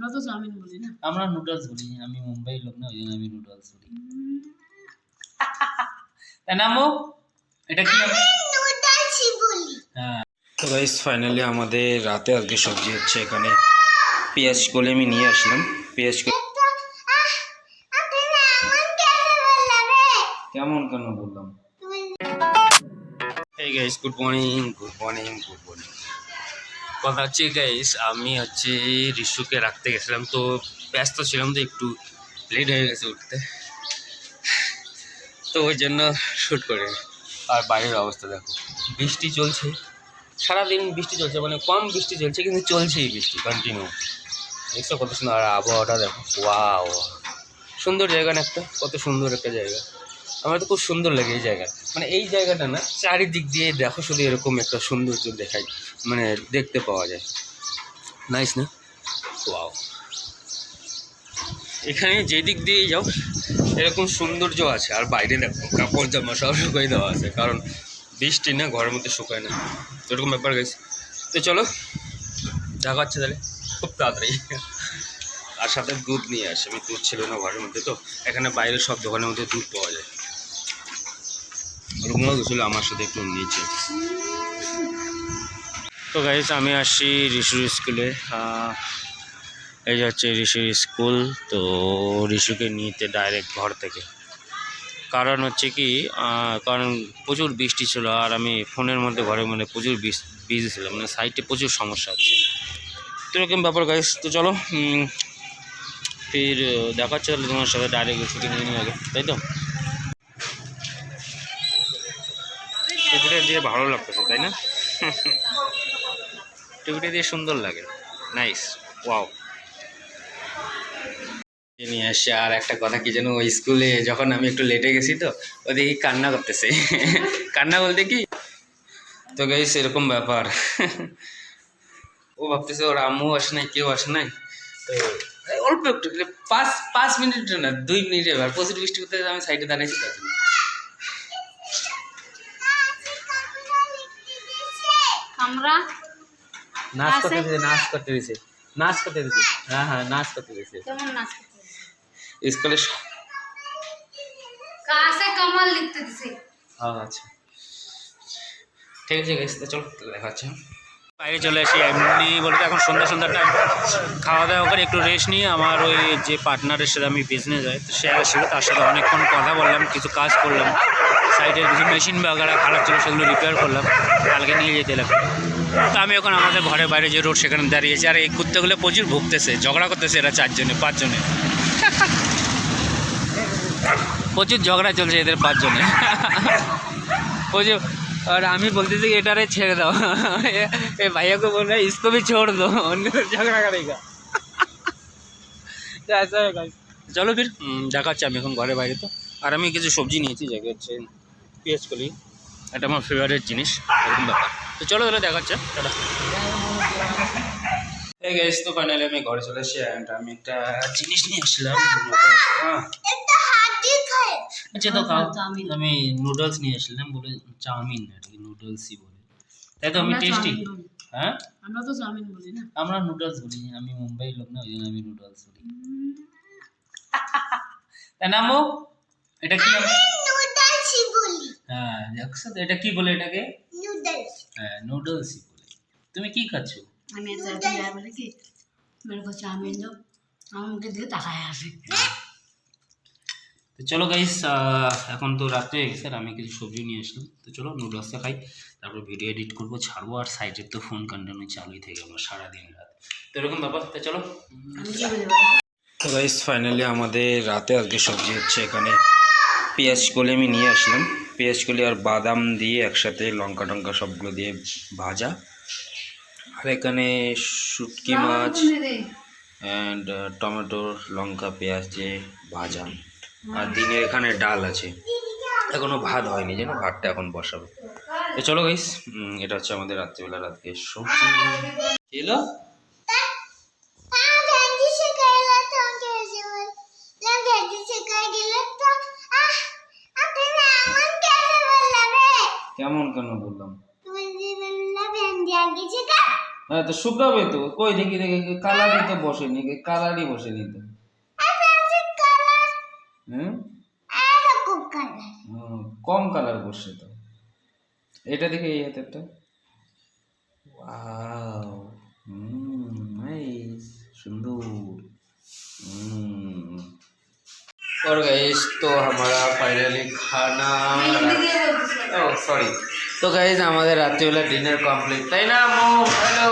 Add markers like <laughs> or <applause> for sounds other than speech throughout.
আমরা তো চাউমিন বলি না। আমরা নুডলস বলি আমি মুম্বাই লোক না ওই জন্য আমি নুডলস বলি। তাই না আম্মু? এটা কি আম্মু? হ্যাঁ। তো গাইস ফাইনালি আমাদের রাতে আজকে সবজি হচ্ছে এখানে। পেঁয়াজ কলে আমি নিয়ে আসলাম। পেঁয়াজ কেমন কেন বললাম? এই guys good morning good morning good morning কথা হচ্ছে গাইস আমি হচ্ছে রিশুকে রাখতে গেছিলাম, তো ব্যস্ত ছিলাম তো একটু লেট হয়ে গেছে উঠতে। তো ওই জন্য শ্যুট করে আর বাইরের অবস্থা দেখো, বৃষ্টি চলছে। সারাদিন বৃষ্টি চলছে মানে কম বৃষ্টি চলছে, কিন্তু চলছেই বৃষ্টি কন্টিনিউ দেখছ কত সুন্দর, আর আবহাওয়াটা দেখো ওয়াও সুন্দর জায়গা না একটা, কত সুন্দর একটা জায়গা। আমার তো খুব সুন্দর লাগে এই জায়গা। মানে এই জায়গাটা না, চারিদিক দিয়ে দেখো শুধু এরকম একটা সৌন্দর্য দেখায় মানে দেখতে পাওয়া যায়। নাইস না? ওয়াও এখানে যেদিক দিয়ে যাও, এরকম সৌন্দর্য আছে। আর বাইরে দেখো কাপড় জামা সব শুকাই দেওয়া আছে, কারণ বৃষ্টি না, ঘরের মধ্যে শুকায় না। এরকম ব্যাপার গেছে তো চলো, দেখা হচ্ছে তাহলে। খুব তাড়াতাড়ি। আর সাথে দুধ নিয়ে আসে, আমি দুধ ছিল না ঘরের মধ্যে তো, এখানে বাইরে সব দোকানের মধ্যে দুধ পাওয়া যায়। গেছিল আমার সাথে একটু নিচে। তো গাইজ আমি আসছি ঋষুর স্কুলে। এই হচ্ছে ঋষুর স্কুল তো ঋষুকে নিতে ডাইরেক্ট ঘর থেকে। কারণ হচ্ছে কি কারণ প্রচুর বৃষ্টি ছিল আর আমি ফোনের মধ্যে ঘরের মধ্যে প্রচুর বিজি ছিলাম মানে সাইটে প্রচুর সমস্যা হচ্ছে। তো এরকম ব্যাপার গাইস তো চলো ফির আহ, দেখা হচ্ছে তাহলে তোমার সাথে ডাইরেক্ট ছুটি নিয়ে নিয়ে আগে তাই তো? দিয়ে ভালো লাগতেছে, তাই না? <laughs> টিভিটা দিয়ে সুন্দর লাগে। নাইস ওয়াও নিয়ে আসছে আর একটা কথা কি যেন, ওই স্কুলে যখন আমি একটু লেটে গেছি তো ও দেখি কান্না করতেছে। <laughs> কান্না বলতে কি? তো গাইস এরকম ব্যাপার। ও ভাবতেছে ওর আম্মু আসে নাই, কেউ আসে নাই। তো অল্প একটু, পাঁচ পাঁচ মিনিট না দুই মিনিটের ব্যাপার। প্রচুর বৃষ্টি করতে আমি সাইডে দাঁড়িয়েছি আমরা নাচ করতে দিছে নাচ করতে দিছে নাচ করতে দিছে হ্যাঁ হ্যাঁ নাচ করতে দিছে কেমন নাচ করতে স্কুলে কাছে কামাল লিখতে দিছে। আচ্ছা। ঠিক আছে গাইস তো চলো তাহলে দেখা হচ্ছে। বাইরে চলে আসি এমনি বলতে এখন সন্ধ্যা সন্ধ্যা টাইম খাওয়া দাওয়া করে একটু রেস্ট নিয়ে আমার ওই যে পার্টনারের সাথে আমি বিজনেস যাই তো সে আসছিল তার সাথে অনেকক্ষণ কথা বললাম কিছু কাজ করলাম। সাইডের কিছু মেশিন বাগারা খারাপ ছিল সেগুলো রিপেয়ার করলাম কালকে নিয়ে যেতে লাগবে তো আমি এখন আমাদের ঘরের বাইরে যে রোড সেখানে দাঁড়িয়েছি আর এই কুত্তাগুলো প্রচুর ভুগতেছে ঝগড়া করতেছে এরা চারজনে পাঁচজনে প্রচুর ঝগড়া চলছে এদের পাঁচজনে প্রচুর और আমি বলতেছি कि এটারে ছেড়ে দাও এ भैया को बोल रहा है इसको भी छोड़ दो অন্য ঝগড়া करेगा তো ऐसा है guys চলো ফির উম, দেখা হচ্ছে আমি এখন ঘরে বাইরে তো আর আমি কিছু সবজি নিয়েছি জায়গা হচ্ছে পেঁয়াজ কলি এটা আমার ফেভারিট জিনিস এরকম ব্যাপার। তো চলো তাহলে দেখা হচ্ছে টাটা। এই গাইস তো ফাইনালি আমি ঘরে চলে এসেছি অ্যান্ড আমি একটা জিনিস নিয়ে আসলাম হ্যাঁ। আচ্ছা তো খাও। আমি নুডলস নিয়ে আসলাম বলে চাউমিন আর কি নুডলসই বলে। তাই তো আমি টেস্টি হ্যাঁ? আমরা তো চাউমিন বলি না। আমরা নুডলস বলি আমি মুম্বাই লোক না ওই জন্য আমি নুডলস বলি। তাই না? এটা কি আম্মু? হ্যাঁ দেখছ তো এটা কি বলে এটাকে? হ্যাঁ নুডলসই বলে। তুমি কি খাচ্ছ? আমি একদিন যাই বলে কি মেরে আমার মুখে দিয়ে তাকায় আসে। তো চলো গাইস এখন তো রাত্রে হয়ে গেছে আর আমি কিছু সবজি নিয়ে আসলাম। তো চলো নুডলসটা খাই তারপর ভিডিও এডিট করব ছাড়বো আর সাইডের তো ফোন কন্টিনিউ চালুই থেকে আমার সারাদিন রাত। তো এরকম ব্যাপার তো চলো। আমি? তো গাইস ফাইনালি আমাদের রাতে আজকে সবজি হচ্ছে এখানে। পেঁয়াজ কলে আমি নিয়ে আসলাম। পেঁয়াজ কলি আর বাদাম দিয়ে একসাথে লঙ্কা টঙ্কা সবগুলো দিয়ে ভাজা। আর এখানে শুটকি মাছ অ্যান্ড টমেটো লঙ্কা পেঁয়াজ দিয়ে ভাজা। আর দিনের এখানে ডাল আছে। এখনও ভাত হয়নি যেন ভাতটা এখন বসাবে। তো চলো গাইস এটা হচ্ছে আমাদের রাত্রিবেলা রাতকে সবজি। এলো কেমন কেন বললাম হ্যাঁ তো শুকাবে তো কই দেখি দেখি কালারই তো বসেনি কালারই বসেনি তো হুম হুম, কম কালার বসছে তো এটা দেখি এই হাতেরটা ওয়াও হুম নাইস সুন্দর হুম और गाइस तो हमारा फाइनली खाना ও সরি তো গাইজ আমাদের রাত্রিবেলা ডিনার কমপ্লিট তাই না, মো? হ্যালো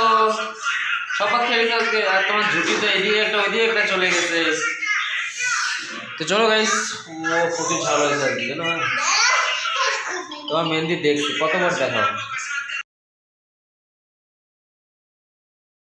সবাই খেয়ে আজকে? আর তোমার ঝুঁকি তো এদিকে একটা, ওইদিকে একটা চলে গেছে। তো চলো গাইস ও প্রচুর ভালো হয়েছে আজকে জানো তোমার মেহেন্দি দেখছি। কতবার দেখাও